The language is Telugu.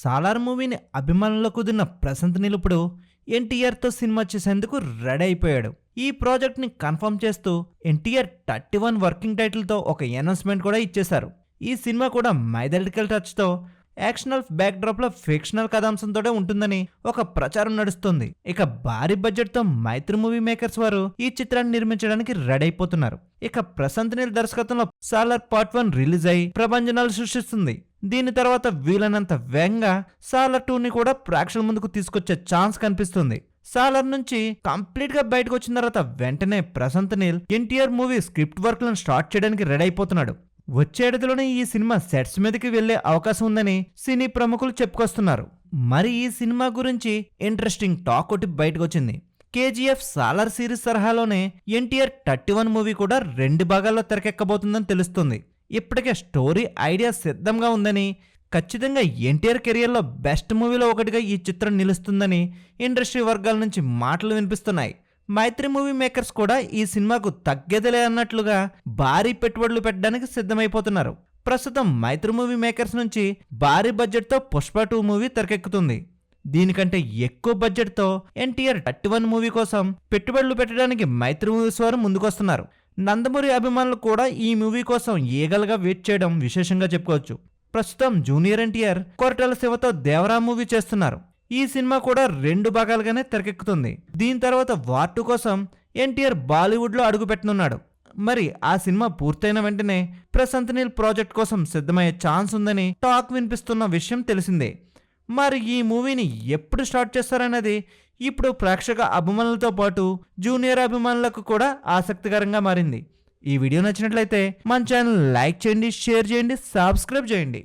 సాలార్ మూవీని అభిమానులకు కుదిరిన ప్రశాంత్ నిలుపుడు ఇప్పుడు ఎన్టీఆర్తో సినిమా చేసేందుకు రెడీ అయిపోయాడు. ఈ ప్రాజెక్ట్ని కన్ఫర్మ్ చేస్తూ ఎన్టీఆర్ థర్టీ వన్ వర్కింగ్ టైటిల్తో ఒక అనౌన్స్మెంట్ కూడా ఇచ్చేశారు. ఈ సినిమా కూడా మైథలిటికల్ టచ్తో యాక్షనల్ బ్యాక్డ్రాప్లో ఫిక్షనల్ కథాంశంతో ఉంటుందని ఒక ప్రచారం నడుస్తుంది. ఇక భారీ బడ్జెట్తో మైత్రి మూవీ మేకర్స్ వారు ఈ చిత్రాన్ని నిర్మించడానికి రెడీ అయిపోతున్నారు. ఇక ప్రశాంత్ నీల్ దర్శకత్వంలో సాలార్ పార్ట్ వన్ రిలీజ్ అయి ప్రభంజనాలు సృష్టిస్తుంది. దీని తర్వాత వీలైనంత వేగంగా సాలర్ టూని కూడా ప్రేక్షకుల ముందుకు తీసుకొచ్చే ఛాన్స్ కనిపిస్తుంది. సాలర్ నుంచి కంప్లీట్గా బయటకు వచ్చిన తర్వాత వెంటనే Prashanth Neel NTR movie script వర్క్లను start చేయడానికి రెడీ అయిపోతున్నాడు. వచ్చేటదిలోనే ఈ సినిమా సెట్స్ మీదకి వెళ్ళే అవకాశం ఉందని సినీ ప్రముఖులు చెప్పుకొస్తున్నారు. మరి ఈ సినిమా గురించి ఇంట్రెస్టింగ్ టాక్ ఒకటి బయటకు వచ్చింది. కేజీఎఫ్ సాలర్ సిరీస్ తరహాలోనే ఎన్టీఆర్ థర్టీ వన్ మూవీ కూడా రెండు భాగాల్లో తెరకెక్కబోతుందని తెలుస్తుంది. ఇప్పటికే స్టోరీ ఐడియా సిద్ధంగా ఉందని ఖచ్చితంగా ఎన్టీఆర్ కెరియర్లో బెస్ట్ మూవీలో ఒకటిగా ఈ చిత్రం నిలుస్తుందని ఇండస్ట్రీ వర్గాల నుంచి మాటలు వినిపిస్తున్నాయి. మైత్రి మూవీ మేకర్స్ కూడా ఈ సినిమాకు తగ్గేదిలే అన్నట్లుగా భారీ పెట్టుబడులు పెట్టడానికి సిద్ధమైపోతున్నారు. ప్రస్తుతం మైత్రి మూవీ మేకర్స్ నుంచి భారీ బడ్జెట్తో పుష్ప టూ మూవీ తెరకెక్కుతుంది. దీనికంటే ఎక్కువ బడ్జెట్తో ఎన్టీఆర్ థర్టీ వన్ మూవీ కోసం పెట్టుబడులు పెట్టడానికి మైత్రి మూవీస్ వారు ముందుకొస్తున్నారు. నందమూరి అభిమానులు కూడా ఈ మూవీ కోసం ఈగలుగా వెయిట్ చేయడం విశేషంగా చెప్పుకోవచ్చు. ప్రస్తుతం జూనియర్ ఎన్టీఆర్ కొరటాల శివతో దేవరా మూవీ చేస్తున్నారు. ఈ సినిమా కూడా రెండు భాగాలుగానే తెరకెక్కుతుంది. దీని తర్వాత వార్టు కోసం ఎన్టీఆర్ బాలీవుడ్లో అడుగుపెట్టనున్నాడు మరి ఆ సినిమా పూర్తయిన వెంటనే ప్రశాంత్ నీల్ ప్రాజెక్ట్ కోసం సిద్ధమయ్యే ఛాన్స్ ఉందని టాక్ వినిపిస్తున్న విషయం తెలిసిందే. మరి ఈ మూవీని ఎప్పుడు స్టార్ట్ చేస్తారన్నది ఇప్పుడు ప్రేక్షక అభిమానులతో పాటు జూనియర్ అభిమానులకు కూడా ఆసక్తికరంగా మారింది. ఈ వీడియో నచ్చినట్లయితే మన ఛానల్ లైక్ చేయండి షేర్ చేయండి సబ్స్క్రైబ్ చేయండి.